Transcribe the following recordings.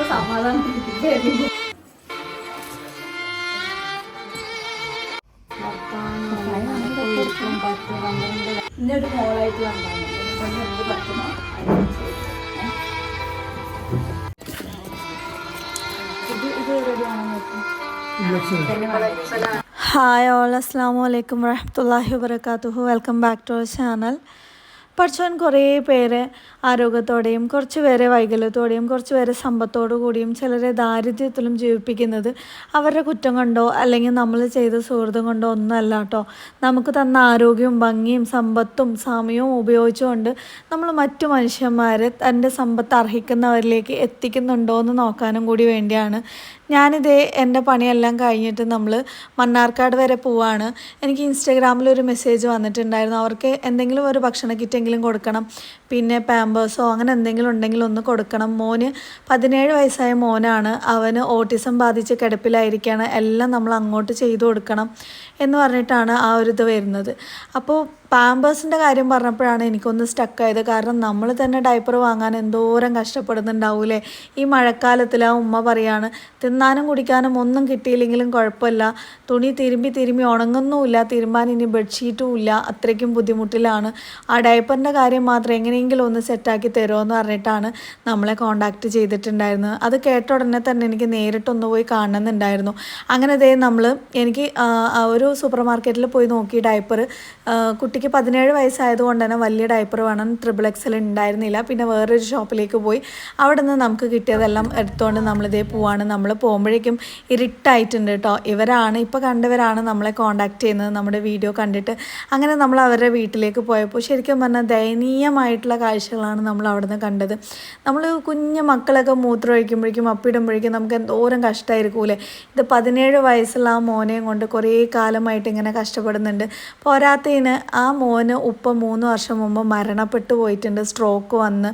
ഇപ്പൊ മോളായിട്ട് കൊണ്ട് എന്ത് ഇത് ഇത് ഹായ് ഓൾ അസ്സാം വലൈക്കും വരഹമുല്ലാഹി വബർക്കാത്തുഹു welcome back to our channel പഠിച്ചവൻ കുറേ പേര് ആരോഗ്യത്തോടെയും കുറച്ച് പേരെ വൈകല്യത്തോടെയും കുറച്ച് പേരെ സമ്പത്തോടു കൂടിയും ചിലരെ ദാരിദ്ര്യത്തിലും ജീവിപ്പിക്കുന്നത് അവരുടെ കുറ്റം കൊണ്ടോ അല്ലെങ്കിൽ നമ്മൾ ചെയ്ത സുഹൃത്തും കൊണ്ടോ ഒന്നുമല്ല കേട്ടോ. നമുക്ക് തന്ന ആരോഗ്യവും ഭംഗിയും സമ്പത്തും സമയവും ഉപയോഗിച്ചുകൊണ്ട് നമ്മൾ മറ്റു മനുഷ്യന്മാരെ തന്റെ സമ്പത്ത് അർഹിക്കുന്നവരിലേക്ക് എത്തിക്കുന്നുണ്ടോ എന്ന് നോക്കാനും കൂടി വേണ്ടിയാണ്. ഞാനിതേ എന്റെ പണിയെല്ലാം കഴിഞ്ഞിട്ട് നമ്മൾ മണ്ണാർക്കാട് വരെ പോവാണ്. എനിക്ക് ഇൻസ്റ്റാഗ്രാമിൽ ഒരു മെസ്സേജ് വന്നിട്ടുണ്ടായിരുന്നു. അവർക്ക് എന്തെങ്കിലും ഒരു ഭക്ഷണ കിറ്റെങ്കിലും കൊടുക്കണം. പിന്നെ പാമ്പേഴ്സോ അങ്ങനെ എന്തെങ്കിലും ഉണ്ടെങ്കിൽ ഒന്ന് കൊടുക്കണം. മോന് പതിനേഴ് വയസ്സായ മോനാണ്. അവന് ഓട്ടിസം ബാധിച്ച് കിടപ്പിലായിരിക്കുകയാണ് എല്ലാം നമ്മൾ അങ്ങോട്ട് ചെയ്തു കൊടുക്കണം എന്ന് പറഞ്ഞിട്ടാണ് ആ ഒരു ഇത് വരുന്നത്. അപ്പോൾ പാമ്പേഴ്സിന്റെ കാര്യം പറഞ്ഞപ്പോഴാണ് എനിക്കൊന്ന് സ്റ്റക്കായത് കാരണം നമ്മൾ തന്നെ ഡയപ്പർ വാങ്ങാൻ എന്തോരം കഷ്ടപ്പെടുന്നുണ്ടാവൂലേ? ഈ മഴക്കാലത്തിൽ ആ ഉമ്മ പറയാണ് തിന്നാനും കുടിക്കാനും ഒന്നും കിട്ടിയില്ലെങ്കിലും കുഴപ്പമില്ല. തുണി തിരുമ്പി തിരുമ്പി ഉണങ്ങുന്നുമില്ല. തിരുമ്പാൻ ഇനി ബെഡ്ഷീറ്റും ഇല്ല. അത്രയ്ക്കും ബുദ്ധിമുട്ടിലാണ്. ആ ഡയപ്പറിന്റെ കാര്യം മാത്രം എങ്ങനെയെങ്കിലും ഒന്ന് സെറ്റാക്കി തരുമോ എന്ന് പറഞ്ഞിട്ടാണ് നമ്മളെ കോണ്ടാക്ട് ചെയ്തിട്ടുണ്ടായിരുന്നത്. അത് കേട്ട ഉടനെ തന്നെ എനിക്ക് നേരിട്ടൊന്ന് പോയി കാണണമെന്നുണ്ടായിരുന്നു. അങ്ങനെ ദേ നമ്മൾ എനിക്ക് ഒരു സൂപ്പർ മാർക്കറ്റിൽ പോയി നോക്കി ഡയപ്പർ കുട്ടിക്ക് പതിനേഴ് വയസ്സായതുകൊണ്ട് തന്നെ വലിയ ഡയപ്പർ വേണം ട്രിപ്പിൾ എക്സൽ ഉണ്ടായിരുന്നില്ല. പിന്നെ വേറൊരു ഷോപ്പിലേക്ക് പോയി. അവിടെ നിന്ന് നമുക്ക് കിട്ടിയതെല്ലാം എടുത്തുകൊണ്ട് നമ്മളിതേ പോവാണ്. നമ്മൾ പോകുമ്പോഴേക്കും ഇരുട്ടായിട്ടുണ്ട് കേട്ടോ ഇവരാണ് ഇപ്പോൾ കണ്ടവരാണ് നമ്മളെ കോണ്ടാക്ട് ചെയ്യുന്നത് നമ്മുടെ വീഡിയോ കണ്ടിട്ട്. അങ്ങനെ നമ്മൾ അവരുടെ വീട്ടിലേക്ക് പോയപ്പോൾ ശരിക്കും പറഞ്ഞാൽ ദയനീയമായിട്ടുള്ള കാഴ്ചകളാണ് നമ്മൾ അവിടെ നിന്ന് കണ്ടത്. നമ്മൾ കുഞ്ഞു മക്കളൊക്കെ മൂത്രം ഒഴിക്കുമ്പോഴേക്കും അപ്പിടുമ്പോഴേക്കും നമുക്ക് എന്തോരം കഷ്ടമായിരിക്കൂലേ ഇത് പതിനേഴ് വയസ്സുള്ള ആ മോനെയും കൊണ്ട് കുറേ കാലമായിട്ട് ഇങ്ങനെ കഷ്ടപ്പെടുന്നുണ്ട്. പോരാത്തതിന് ആ മോന് ഉപ്പ മൂന്ന് വർഷം മുമ്പ് മരണപ്പെട്ടു പോയിട്ടുണ്ട്. സ്ട്രോക്ക് വന്ന്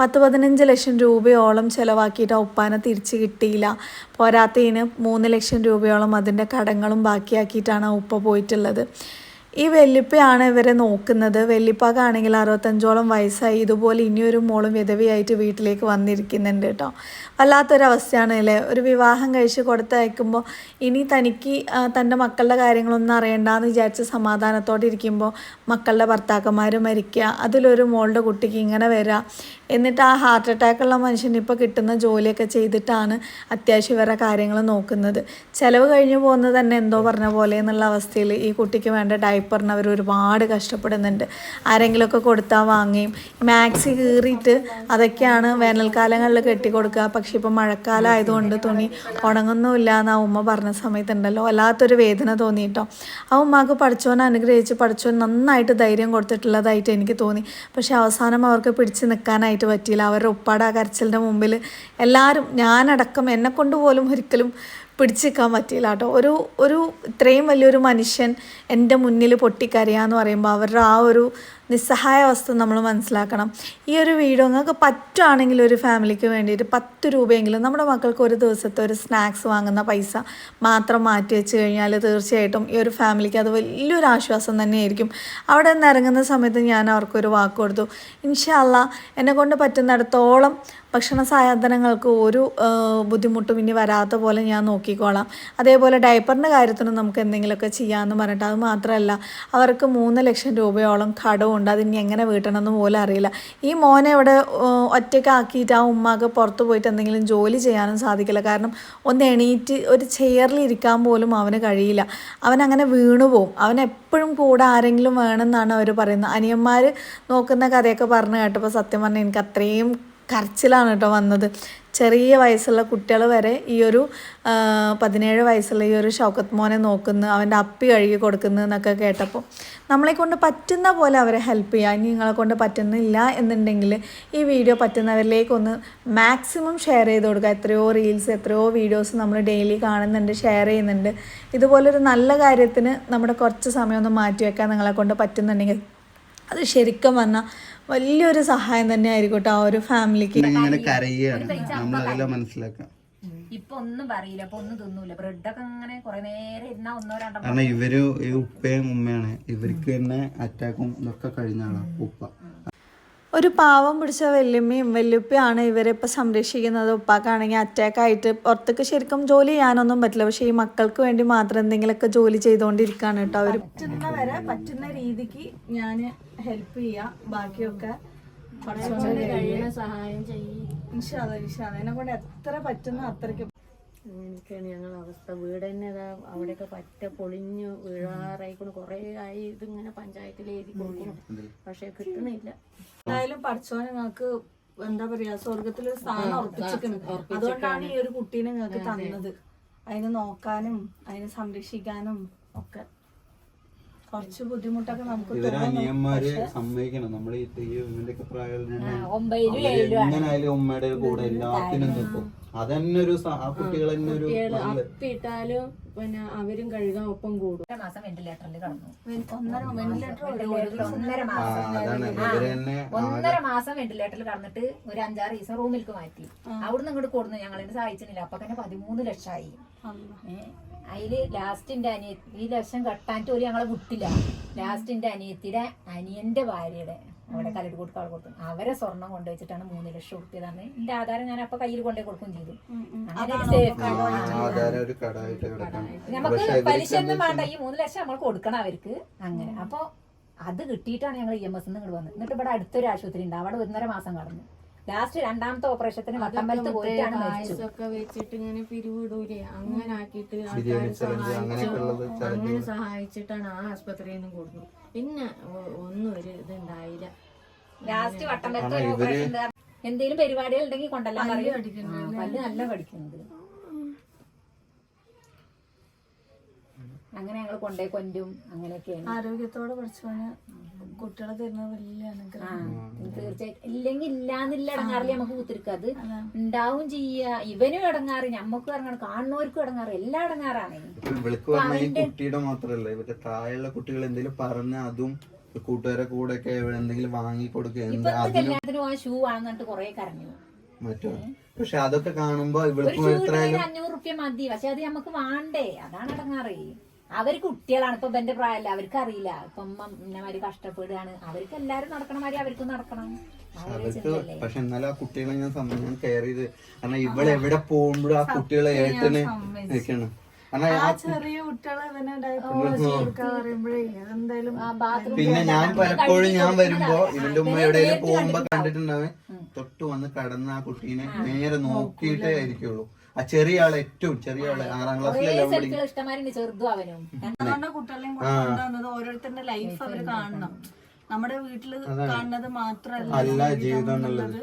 പത്ത് പതിനഞ്ച് ലക്ഷം രൂപയോളം ചിലവാക്കിയിട്ട് ആ ഉപ്പാനെ തിരിച്ച് കിട്ടിയില്ല. പോരാത്തതിന് മൂന്ന് ലക്ഷം രൂപയോളം അതിന്റെ കടങ്ങളും ബാക്കിയാക്കിയിട്ടാണ് ആ ഉപ്പ പോയിട്ടുള്ളത്. ഈ വെല്ലിപ്പയാണ് ഇവരെ നോക്കുന്നത്. വെല്ലിപ്പാക്കാണെങ്കിൽ അറുപത്തഞ്ചോളം വയസ്സായി ഇതുപോലെ ഇനിയൊരു മോളും വിധവയായിട്ട് വീട്ടിലേക്ക് വന്നിരിക്കുന്നുണ്ട് കേട്ടോ. വല്ലാത്തൊരവസ്ഥയാണ് അല്ലേ? ഒരു വിവാഹം കഴിച്ച് കൊടുത്തയക്കുമ്പോൾ ഇനി തനിക്ക് തന്റെ മക്കളുടെ കാര്യങ്ങളൊന്നും അറിയണ്ടെന്ന് വിചാരിച്ച് സമാധാനത്തോടെ ഇരിക്കുമ്പോൾ മക്കളുടെ ഭർത്താക്കന്മാർ മരിക്കുക അതിലൊരു മോളുടെ കുട്ടിക്ക് ഇങ്ങനെ വരിക എന്നിട്ട് ആ ഹാർട്ട് അറ്റാക്കുള്ള മനുഷ്യന് ഇപ്പോൾ കിട്ടുന്ന ജോലിയൊക്കെ ചെയ്തിട്ടാണ് അത്യാവശ്യം ഇവരുടെ കാര്യങ്ങൾ നോക്കുന്നത്. ചിലവ് കഴിഞ്ഞു പോകുന്നത് തന്നെ എന്തോ പറഞ്ഞ പോലെ എന്നുള്ള അവസ്ഥയിൽ ഈ കുട്ടിക്ക് വേണ്ട ഡയപ്പറിന് ഒരുപാട് കഷ്ടപ്പെടുന്നുണ്ട്. ആരെങ്കിലുമൊക്കെ കൊടുത്താൽ വാങ്ങിയും മാക്സി കീറിയിട്ട് അതൊക്കെയാണ് വേനൽക്കാലങ്ങളിൽ കെട്ടി കൊടുക്കുക പക്ഷെ ഇപ്പോൾ മഴക്കാലം ആയതുകൊണ്ട് തുണി ഉണങ്ങുന്നുമില്ല എന്ന് ആ ഉമ്മ പറഞ്ഞ സമയത്തുണ്ടല്ലോ. വല്ലാത്തൊരു വേദന തോന്നിയിട്ടോ. ആ ഉമ്മാക്ക് പഠിച്ചോനെ അനുഗ്രഹിച്ച് പഠിച്ചോൻ നന്നായിട്ട് ധൈര്യം കൊടുത്തിട്ടുള്ളതായിട്ട് എനിക്ക് തോന്നി. പക്ഷെ അവസാനം അവർക്ക് പിടിച്ച് നിൽക്കാനായിട്ട് പറ്റിയില്ല. അവരുടെ ഉപ്പാട കരച്ചിലിന്റെ മുമ്പിൽ എല്ലാവരും ഞാനടക്കം എന്നെ കൊണ്ട് പോലും ഒരിക്കലും പിടിച്ച് നിൽക്കാൻ പറ്റിയില്ല കേട്ടോ. ഒരു ഒരു ഇത്രയും വലിയൊരു മനുഷ്യൻ എന്റെ മുന്നിൽ പൊട്ടിക്കരയാന്ന് പറയുമ്പോൾ അവരുടെ ആ ഒരു നിസ്സഹായ അവസ്ഥ നമ്മൾ മനസ്സിലാക്കണം. ഈ ഒരു വീഡിയോ നിങ്ങൾക്ക് പറ്റുകയാണെങ്കിൽ ഒരു ഫാമിലിക്ക് വേണ്ടിയിട്ട് പത്ത് രൂപയെങ്കിലും നമ്മുടെ മക്കൾക്ക് ഒരു ദിവസത്തെ ഒരു സ്നാക്സ് വാങ്ങുന്ന പൈസ മാത്രം മാറ്റി വെച്ച് കഴിഞ്ഞാൽ തീർച്ചയായിട്ടും ഈ ഒരു ഫാമിലിക്ക് അത് വലിയൊരു ആശ്വാസം തന്നെയായിരിക്കും. അവിടെ നിന്ന് ഇറങ്ങുന്ന സമയത്ത് ഞാൻ അവർക്കൊരു വാക്ക് കൊടുത്തു. ഇൻഷാല്ല എന്നെ കൊണ്ട് പറ്റുന്നിടത്തോളം ഭക്ഷണ സാധനങ്ങൾക്ക് ഒരു ബുദ്ധിമുട്ടും ഇനി വരാത്ത പോലെ ഞാൻ നോക്കിക്കോളാം. അതേപോലെ ഡയപ്പറിന്റെ കാര്യത്തിനും നമുക്ക് എന്തെങ്കിലുമൊക്കെ ചെയ്യാമെന്ന് പറഞ്ഞിട്ട് അത് മാത്രമല്ല അവർക്ക് മൂന്ന് ലക്ഷം രൂപയോളം കടമുണ്ട് അതിനി എങ്ങനെ വീട്ടണമെന്ന് പോലും അറിയില്ല. ഈ മോനെ ഇവിടെ ഒറ്റയ്ക്കാക്കിയിട്ട് ആ ഉമ്മാക്ക് പുറത്ത് പോയിട്ട് എന്തെങ്കിലും ജോലി ചെയ്യാനും സാധിക്കില്ല. കാരണം ഒന്ന് എണീറ്റ് ഒരു ചെയറിൽ ഇരിക്കാൻ പോലും അവന് കഴിയില്ല. അവൻ അങ്ങനെ വീണു അവൻ എപ്പോഴും കൂടെ ആരെങ്കിലും വേണമെന്നാണ് അവർ പറയുന്നത്. അനിയന്മാർ നോക്കുന്ന കഥയൊക്കെ പറഞ്ഞു കേട്ടപ്പോൾ സത്യം പറഞ്ഞാൽ എനിക്ക് അത്രയും കരച്ചിലാണ് കേട്ടോ വന്നത്. ചെറിയ വയസ്സുള്ള കുട്ടികൾ വരെ ഈ ഒരു പതിനേഴ് വയസ്സുള്ള ഈ ഒരു ഷൗക്കത്ത് മോനെ നോക്കുന്നു അവന്റെ അപ്പി കഴുകി കൊടുക്കുന്നു എന്നൊക്കെ കേട്ടപ്പോൾ നമ്മളെ കൊണ്ട് പറ്റുന്ന പോലെ അവരെ ഹെൽപ്പ് ചെയ്യുക. ഇനി നിങ്ങളെ കൊണ്ട് പറ്റുന്നില്ല എന്നുണ്ടെങ്കിൽ ഈ വീഡിയോ പറ്റുന്നവരിലേക്കൊന്ന് മാക്സിമം ഷെയർ ചെയ്ത് കൊടുക്കുക. എത്രയോ റീൽസ് എത്രയോ വീഡിയോസ് നമ്മൾ ഡെയിലി കാണുന്നുണ്ട് ഷെയർ ചെയ്യുന്നുണ്ട്. ഇതുപോലൊരു നല്ല കാര്യത്തിന് നമ്മുടെ കുറച്ച് സമയം ഒന്ന് മാറ്റി വെക്കാൻ നിങ്ങളെ കൊണ്ട് പറ്റുന്നുണ്ടെങ്കിൽ അത് ശരിക്കും പറഞ്ഞാൽ വലിയൊരു സഹായം തന്നെ ആയിരിക്കും ആ ഒരു ഫാമിലിക്ക്. ഇങ്ങനെ കരയുകയാണ്. മനസ്സിലാക്കാം. ഇപ്പൊ ഒന്നും പറയില്ല ഇപ്പൊ ഒന്നും തിന്നൂല. ബ്രെഡൊക്കെ അങ്ങനെ കുറെ നേരം ഇരുന്നാ ഒന്നോ രണ്ടോ കാരണം ഇവർ ഈ ഉപ്പയും ഉമ്മയാണ്. ഇവർക്ക് തന്നെ അറ്റാക്കും ഇതൊക്കെ കഴിഞ്ഞാണ് ഉപ്പ. ഒരു പാവം പിടിച്ച വല്യമ്മയും വല്യുപ്പയാണ് ഇവരെ ഇപ്പം സംരക്ഷിക്കുന്നത്. ഉപ്പാക്കാണെങ്കിൽ അറ്റാക്ക് ആയിട്ട് പുറത്തേക്ക് ശരിക്കും ജോലി ചെയ്യാനൊന്നും പറ്റില്ല. പക്ഷേ ഈ മക്കൾക്ക് വേണ്ടി മാത്രം എന്തെങ്കിലുമൊക്കെ ജോലി ചെയ്തുകൊണ്ടിരിക്കുകയാണ് കേട്ടോ അവർ പറ്റുന്ന വരെ പറ്റുന്ന രീതിക്ക് ഞാൻ ഹെൽപ്പ് ചെയ്യാം. ബാക്കിയൊക്കെ സഹായം ചെയ്യും. എന്നെ കൊണ്ട് എത്ര പറ്റുന്ന അത്രയ്ക്ക് അങ്ങനെയൊക്കെയാണ് ഞങ്ങളുടെ അവസ്ഥ. വീട് തന്നെ ഇതാ അവിടെയൊക്കെ പറ്റ പൊളിഞ്ഞു വീഴാറായിക്കൊണ്ട് കുറേ ആയി ഇതിങ്ങനെ പഞ്ചായത്തിൽ എഴുതി കൊടുക്കണം. പക്ഷെ കിട്ടണില്ല. എന്തായാലും പഠിച്ചോ നിങ്ങൾക്ക് എന്താ പറയാ സ്വർഗത്തിൽ സ്ഥാനം ഉറപ്പിച്ചിട്ടുണ്ട് അതുകൊണ്ടാണ് ഈ ഒരു കുട്ടീനെ നിങ്ങൾക്ക് തന്നത്. അതിനെ നോക്കാനും അതിനെ സംരക്ഷിക്കാനും ഒക്കെ. കുറച്ച് ബുദ്ധിമുട്ടൊക്കെ നമുക്ക് ഇവരെ അനിയന്മാര് സമ്മതിക്കണം. നമ്മൾ ഈ ഇവന്റെ എങ്ങനായാലും ഉമ്മയുടെ കൂടെ എല്ലാത്തിനും നിൽക്കും അതന്നെ ഒരു ആ കുട്ടികൾ തന്നെ ഒരു അപ്പിട്ടാലും പിന്നെ അവരും കഴുകാൻ ഒപ്പം കൂടും. ഒന്നര മാസം വെന്റിലേറ്ററിൽ കിടന്നു. ഒന്നര വെന്റിലേറ്റർ ഒന്നര മാസം ഒന്നര മാസം വെന്റിലേറ്ററിൽ കടന്നിട്ട് ഒരു അഞ്ചാറ് ദിവസം റൂമിലേക്ക് മാറ്റി. അവിടുന്ന് ഇങ്ങോട്ട് കൊടുന്നു. ഞങ്ങൾ സഹായിച്ചിട്ടില്ല. അപ്പൊ തന്നെ പതിമൂന്ന് ലക്ഷമായി അതിൽ ലാസ്റ്റിന്റെ അനിയ ഈ ലക്ഷം കെട്ടാൻ ഒരു ഞങ്ങളെ വിട്ടില്ല. ലാസ്റ്റിന്റെ അനിയത്തിയുടെ അനിയന്റെ ഭാര്യയുടെ അവിടെ കലട്ട് അവിടെ കൊടുത്തു. അവരെ സ്വർണം കൊണ്ടുവച്ചിട്ടാണ് മൂന്ന് ലക്ഷം കൊടുത്തതാണ് എന്റെ ആധാരം ഞാൻ അപ്പൊ കയ്യിൽ കൊണ്ടേ കൊടുക്കും ചെയ്തു. നമുക്ക് പലിശ ഒന്നും വേണ്ട. ഈ മൂന്ന് ലക്ഷം നമ്മൾ കൊടുക്കണം അവർക്ക്. അങ്ങനെ. അപ്പൊ അത് കിട്ടിയിട്ടാണ് ഞങ്ങൾ ഇ എം എസ് ഇങ്ങോട്ട് വന്നത്. എന്നിട്ട് ഇവിടെ അടുത്തൊരു ആശുപത്രി ഉണ്ട്. അവിടെ ഒന്നര മാസം കടന്നു. ലാസ്റ്റ് രണ്ടാമത്തെ ഓപ്പറേഷത്തിന് വട്ടമ്പലത്ത് പോയിട്ടാണ് വെച്ചിട്ട് ഇങ്ങനെ പിരിവിടൂലേ? അങ്ങനെ ആക്കിയിട്ട് അങ്ങനെ സഹായിച്ചിട്ടാണ് ആ ആസ്പത്രിയിൽ നിന്ന് കൊടുത്തു പിന്നെ ഒന്നും ഒരു ഇതുണ്ടായില്ല. ലാസ്റ്റ് വട്ടം ഒരു ഓപ്പറേഷൻ എന്തെങ്കിലും പരിപാടികൾ ഉണ്ടെങ്കിൽ കൊണ്ടല്ലോ പല്ല് നല്ല പഠിക്കുന്നത് അങ്ങനെ ഞങ്ങൾ കൊണ്ടേ കൊണ്ടും അങ്ങനെയൊക്കെയാണ്. ആരോഗ്യത്തോടെ പഠിച്ചോന് കുട്ടികളെ തരുന്നത് വലിയ അനുഗ്രഹം തീർച്ചയായിട്ടും. ഇല്ലെങ്കിൽ ഇല്ലാന്നില്ല ഇടങ്ങാറില്ല നമുക്ക് കുത്തിരിക്കുക അത് ഉണ്ടാവും ചെയ്യ. ഇവനും ഇടങ്ങാറ് ഞമ്മക്കും ഇടങ്ങാറ് കാണുന്നവർക്കും ഇടങ്ങാറ് എല്ലാം ഇടങ്ങാറാണ്. കുട്ടിയുടെ മാത്രല്ല ഇവരുടെ താഴെയുള്ള കുട്ടികൾ എന്തെങ്കിലും പറഞ്ഞ അതും കൂട്ടുകാരെ കൂടെ ഒക്കെ എന്തെങ്കിലും വാങ്ങി കൊടുക്കുക. കല്യാണത്തിന് പോകാൻ ഷൂ വാങ്ങിട്ട് കൊറേ കരഞ്ഞു. മറ്റോ? പക്ഷെ അതൊക്കെ കാണുമ്പോ ഇവൾക്ക് അഞ്ഞൂറ് റുപ്യ മതി. പക്ഷെ അത് നമുക്ക് വേണ്ടേ? അതാണ് ഇടങ്ങാറ്. അവർക്ക് കുട്ടികളാണ്. ഇപ്പൊ എന്റെ പ്രായമല്ല അവർക്ക് അറിയില്ല ഇപ്പൊ ഇന്നമാതിരി കഷ്ടപ്പെടുകയാണ്. അവർക്ക് എല്ലാരും നടക്കണ മാതിരി അവർക്കും നടക്കണം. അവർക്ക് പക്ഷെ എന്നാലും ആ കുട്ടികളെ ഞാൻ സമ്മ- ഞാൻ കെയർ ചെയ്ത് കാരണം ഇവിടെ എവിടെ പോകുമ്പോഴും ആ കുട്ടികളെ ഏട്ടന് നിൽക്കണം പിന്നെ ഞാൻ പലപ്പോഴും ഞാൻ വരുമ്പോ ഇവന്റെ ഉമ്മ എവിടെയെങ്കിലും പോകുമ്പോ കണ്ടിട്ടുണ്ടാവേ. തൊട്ട് വന്ന് കടന്ന് ആ കുട്ടീനെ നേരെ നോക്കിയിട്ടേ ആയിരിക്കുള്ളൂ. ആ ചെറിയ ആളെ ഏറ്റവും ചെറിയ ആളെ ആറാം ക്ലാസ്സിലെ ഇഷ്ടമാരുണ്ട് ചെറുതും അവനും. അതുകൊണ്ട് കുട്ടികളെയും കൊണ്ടുവന്നത് ഓരോരുത്തരുടെ ലൈഫ് അവർ കാണണം. നമ്മുടെ വീട്ടിൽ കാണുന്നത് മാത്രല്ല അല്ല ജീവിതം എന്നുള്ളത്.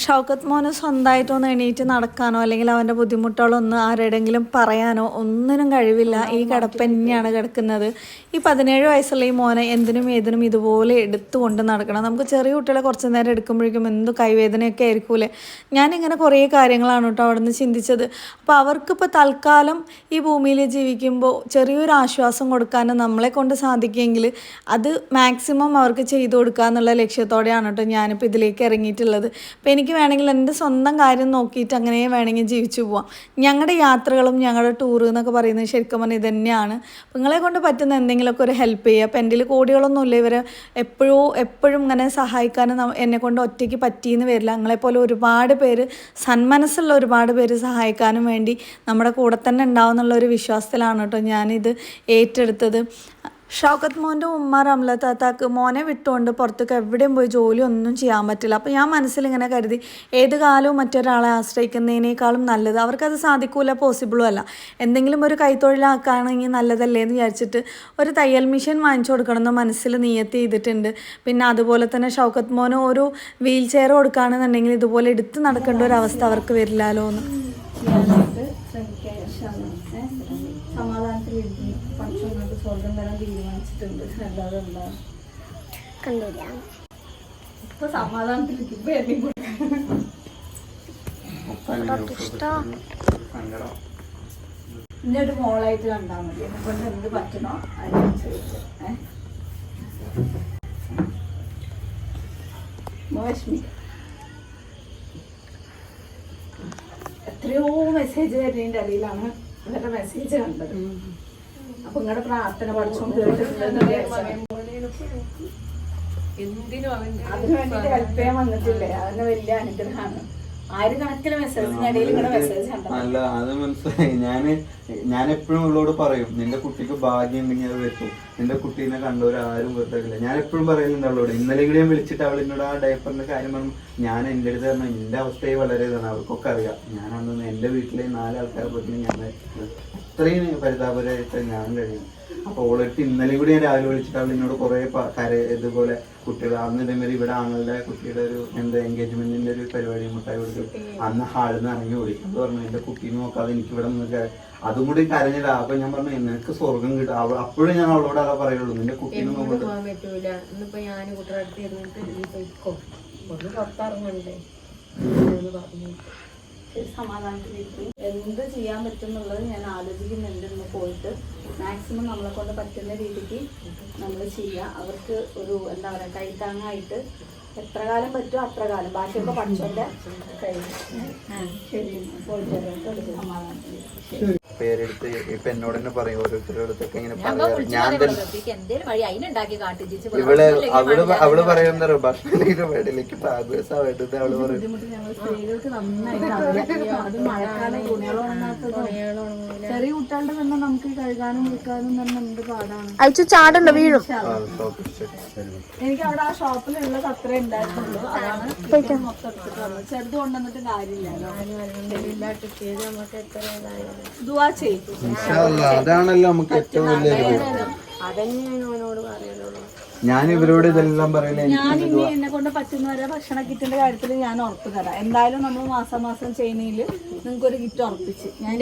ഷൗക്കത്ത് മോന് സ്വന്തമായിട്ടൊന്ന് എണീറ്റ് നടക്കാനോ അല്ലെങ്കിൽ അവന്റെ ബുദ്ധിമുട്ടുകളൊന്നും ആരുടെങ്കിലും പറയാനോ ഒന്നിനും കഴിവില്ല. ഈ കിടപ്പ് തന്നെയാണ് കിടക്കുന്നത്. ഈ പതിനേഴ് വയസ്സുള്ള ഈ മോനെ എന്തിനും ഏതിനും ഇതുപോലെ എടുത്തുകൊണ്ട് നടക്കണം. നമുക്ക് ചെറിയ കുട്ടികളെ കുറച്ച് നേരം എടുക്കുമ്പോഴേക്കും എന്ത് കൈവേദനയൊക്കെ ആയിരിക്കൂലേ? ഞാനിങ്ങനെ കുറേ കാര്യങ്ങളാണ് കേട്ടോ അവിടെ നിന്ന് ചിന്തിച്ചത്. അപ്പോൾ അവർക്കിപ്പോൾ തൽക്കാലം ഈ ഭൂമിയിൽ ജീവിക്കുമ്പോൾ ചെറിയൊരു ആശ്വാസം കൊടുക്കാനും നമ്മളെ കൊണ്ട് സാധിക്കുമെങ്കിൽ അത് മാക്സിമം അവർക്ക് ചെയ്തു കൊടുക്കുക എന്നുള്ള ലക്ഷ്യത്തോടെയാണ് കേട്ടോ ഞാനിപ്പോൾ ഇതിലേക്ക് ഇറങ്ങിയിട്ടുള്ളത്. അപ്പോൾ എനിക്ക് വേണമെങ്കിൽ എന്റെ സ്വന്തം കാര്യം നോക്കിയിട്ട് അങ്ങനെ വേണമെങ്കിൽ ജീവിച്ചു പോവാം. ഞങ്ങളുടെ യാത്രകളും ഞങ്ങളുടെ ടൂർ എന്നൊക്കെ പറയുന്നത് ശരിക്കും പറഞ്ഞാൽ ഇത് തന്നെയാണ്. അപ്പോൾ നിങ്ങളെ കൊണ്ട് പറ്റുന്ന എന്തെങ്കിലുമൊക്കെ ഒരു ഹെൽപ്പ് ചെയ്യുക. അപ്പോൾ എന്റെ കോടികളൊന്നുമില്ല ഇവരെ എപ്പോഴും എപ്പോഴും ഇങ്ങനെ സഹായിക്കാനും എന്നെ കൊണ്ട് ഒറ്റയ്ക്ക് പറ്റിയെന്ന് വരില്ല. നിങ്ങളെപ്പോലെ ഒരുപാട് പേര് സന്മനസ്സുള്ള ഒരുപാട് പേര് സഹായിക്കാനും വേണ്ടി നമ്മുടെ കൂടെ തന്നെ ഉണ്ടാവും എന്നുള്ള ഒരു വിശ്വാസത്തിലാണ് കേട്ടോ ഞാനിത് ഏറ്റെടുത്തത്. ഷൗക്കത്ത് മോന്റെ ഉമ്മ റംല താത്താക്ക് മോനെ വിട്ടുകൊണ്ട് പുറത്തേക്ക് എവിടെയും പോയി ജോലി ഒന്നും ചെയ്യാൻ പറ്റില്ല. അപ്പോൾ ഞാൻ മനസ്സിലിങ്ങനെ കരുതി ഏത് കാലവും മറ്റൊരാളെ ആശ്രയിക്കുന്നതിനേക്കാളും നല്ലത് അവർക്കത് സാധിക്കൂല പോസിബിളും അല്ല. എന്തെങ്കിലും ഒരു കൈത്തൊഴിലാക്കുകയാണെങ്കിൽ നല്ലതല്ലേ എന്ന് വിചാരിച്ചിട്ട് ഒരു തയ്യൽ മെഷീൻ വാങ്ങിച്ചു കൊടുക്കണമെന്ന് മനസ്സിൽ നിയത്തി ചെയ്തിട്ടുണ്ട്. പിന്നെ അതുപോലെ തന്നെ ഷൗക്കത്ത് മോന് ഒരു വീൽ ചെയർ കൊടുക്കുകയാണെന്നുണ്ടെങ്കിൽ ഇതുപോലെ എടുത്ത് നടക്കേണ്ട ഒരു അവസ്ഥ അവർക്ക് വരില്ലല്ലോ എന്ന് സമാധാനത്തിൽ പഠിച്ചോണ്ട് സ്വർഗം തരാൻ തീരുമാനിച്ചിട്ടുണ്ട് അല്ലാതെ എന്താ ഇപ്പൊ സമാധാനത്തിൽ സങ്കടം ഇന്നെ ഒരു മോളായിട്ട് കണ്ടാൽ മതി എന്നെ കൊണ്ട്. എന്ത് പറ്റണോ അതിനനുസരിച്ച് ഏഹ് മോശമി എത്രയോ മെസ്സേജ് വരുന്നതിന്റെ അടിയിലാണ് ഇവരുടെ മെസ്സേജ് കണ്ടത്. അപ്പൊ നിങ്ങളുടെ പ്രാർത്ഥന പഠിച്ചോണ്ട് അതിന് വേണ്ടിട്ട് ഹെൽപ്പ് ചെയ്യാൻ വന്നിട്ടില്ലേ? അതിന് വലിയ അനുഗ്രഹമാണ്. അല്ല അത് മനസ്സിലായി. ഞാൻ ഞാൻ എപ്പോഴും ഉള്ളോട് പറയും നിന്റെ കുട്ടിക്ക് ഭാഗ്യം ഉണ്ടെങ്കിൽ അത് വെക്കും നിന്റെ കുട്ടീനെ കണ്ടവരാരും വെറുതെ ഞാൻ എപ്പോഴും പറയുന്നുണ്ട് അവളോട്. ഇന്നലെ കൂടി ഞാൻ വിളിച്ചിട്ട് അവൾ എന്നോട് ആ ഡയപ്പറിന്റെ കാര്യം പറഞ്ഞു. ഞാൻ എന്റെ അടുത്ത് പറഞ്ഞു എന്റെ അവസ്ഥയെ വളരെ ഇതാണ്. അവർക്കൊക്കെ അറിയാം. ഞാൻ അന്ന് എന്റെ വീട്ടിലെ നാലാൾക്കാരെ പറ്റി ഞാൻ അത്രയും പരിതാപകരമായിട്ട് ഞാൻ കഴിയും അപ്പൊ ഓളിട്ട് ഇന്നലെ കൂടി ഞാൻ രാവിലെ വിളിച്ചിട്ട് അവൾ എന്നോട് കുറെ കര ഇതുപോലെ കുട്ടികൾ അന്ന് ഇതേമാതിരി ഇവിടെ ആങ്ങളുടെ കുട്ടിയുടെ ഒരു എന്താ എൻഗേജ്മെന്റിന്റെ ഒരു പരിപാടി മുട്ടായി കൊടുത്തു അന്ന് ഹാളിൽ നിന്ന് ഇറങ്ങി ഓടി അത് പറഞ്ഞു എന്റെ കുട്ടീനെ നോക്കാതെ എനിക്ക് ഇവിടെ നിന്ന് അതും കൂടി കരഞ്ഞില്ല അപ്പൊ ഞാൻ പറഞ്ഞു നിനക്ക് സ്വർഗം കിട്ടും. അപ്പോഴും ഞാൻ അവളോട് അതാ പറയുള്ളൂ നിന്റെ കുട്ടീനെ നോക്കാൻ നോക്കട്ടെ. പുറത്തിറങ്ങണ്ടേ? പറഞ്ഞു സമാധാനത്തിലിരിക്കും. എന്ത് ചെയ്യാൻ പറ്റും എന്നുള്ളത് ഞാൻ ആലോചിക്കുന്നുണ്ട് ഇന്ന് പോയിട്ട്. മാക്സിമം നമ്മളെ കൊണ്ട് പറ്റുന്ന രീതിക്ക് നമ്മൾ ചെയ്യുക അവർക്ക് ഒരു എന്താ പറയുക കൈത്താങ്ങായിട്ട് എത്ര കാലം പറ്റുമോ അത്ര കാലം. ബാക്കിയൊക്കെ പഠിച്ചോന്റെ കയ്യിൽ. ശരി പോയിട്ട് സമാധാനത്തിലിരിക്കും പേരെടുത്ത് ഇപ്പൊ എന്നോട് തന്നെ പറയും ഓരോരുത്തരുടെ അടുത്തൊക്കെ ഇങ്ങനെ ഞാൻ തന്നെ ഇവൾ അവൾ അവൾ പറയുന്ന ഭക്ഷണത്തിന്റെ പ്രാദേശിക ആയിട്ട് അവൾ പറയും. ചെറിയ കുട്ടികളുടെ തന്നെ നമുക്ക് കഴുകാനും വിൽക്കാനും തന്നെ എന്ത് പാടാണ്. അയച്ചു ചാടണ്ട വീഴും. എനിക്ക് അവിടെ ആ ഷോപ്പിലുള്ളത് അത്രേ ഉണ്ടായിരുന്നുള്ളൂ അതാണ് മൊത്തം ചെറുത് കൊണ്ടുവന്നിട്ട് കാര്യമില്ല ദുവാ അതാണല്ലോ നമുക്ക് ഏറ്റവും വലിയ ഞാൻ ഇവരോട് ഇതെല്ലാം പറയില്ല ഞാൻ ഇനി എന്നെ കൊണ്ട് പറ്റുന്നവരെ ഭക്ഷണ കിറ്റിന്റെ കാര്യത്തിൽ ഞാൻ ഉറപ്പ് തരാം. എന്തായാലും നമ്മൾ മാസം മാസം ചെയ്യുന്നതിൽ നിങ്ങൾക്ക് ഒരു കിറ്റ് ഉറപ്പിച്ച്. ഞാൻ